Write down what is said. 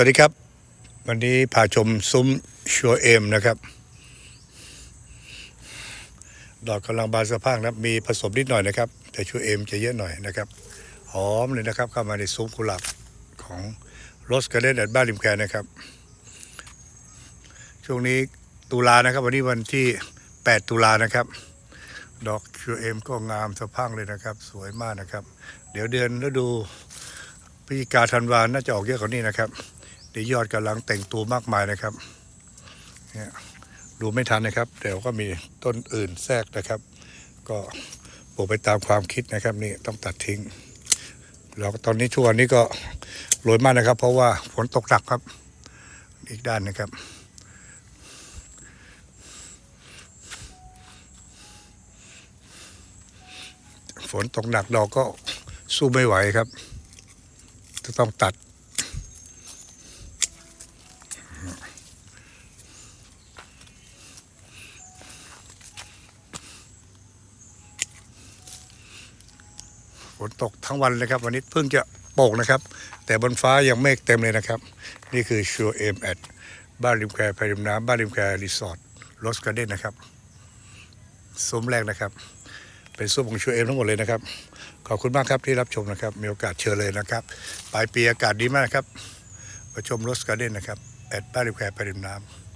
วัสดีครับ วันนี้พาชมซุ้มชัวเอมนะครับ ดอกกำลังบานสะพังนะครับมีผสมนิดหน่อยนะครับ แต่ชัวเอมจะเยอะหน่อยนะครับ หอมเลยนะครับ เข้ามาในซุ้มกุหลาบของโรสการ์เดนแอดบ้านริมแควนะครับ ช่วงนี้ตุลานะครับ วันนี้วันที่ 8 ตุลานะครับ ดอกชัวเอมก็งามสะพังเลยนะครับ สวยมากนะครับ เดี๋ยวเดือนฤดูพฤศจิกาธันวาน่าจะออกเยอะกว่านี้นะครับี๋ยวยอดกำลังแต่งตัวมากมายนะครับเนี่ยดูไม่ทันนะครับแต่ก็มีต้นอื่นแทรกนะครับ ก็ปลูกไปตามความคิดนะครับนี่ต้องตัดทิ้งแล้วตอนนี้ช่วงนี้ก็โรยมากนะครับ เพราะว่าฝนตกหนักครับ อีกด้านนะครับฝนตกหนักดอกก็สู้ไม่ไหวครับ จะต้องตัด ฝนตกทั้งวันเลยครับ วันนี้เพิ่งจะโปกนะครับ แต่บนฟ้ายังเมฆเต็มเลยนะครับ นี่คือชัวเอมแอดบ้านริมแควไปริมน้ำบ้านริมแควรีสอร์ทโรสการ์เด้นนะครับซุ้มแรกนะครับ เป็นซุ้มของชัวเอมทั้งหมดเลยนะครับ ขอบคุณมากครับที่รับชมนะครับ มีโอกาสเชิญเลยนะครับปลายปีอากาศดีมากครับมาชมโรสการ์เด้นนะครับ แอดบ้านริมแควไปริมน้ำ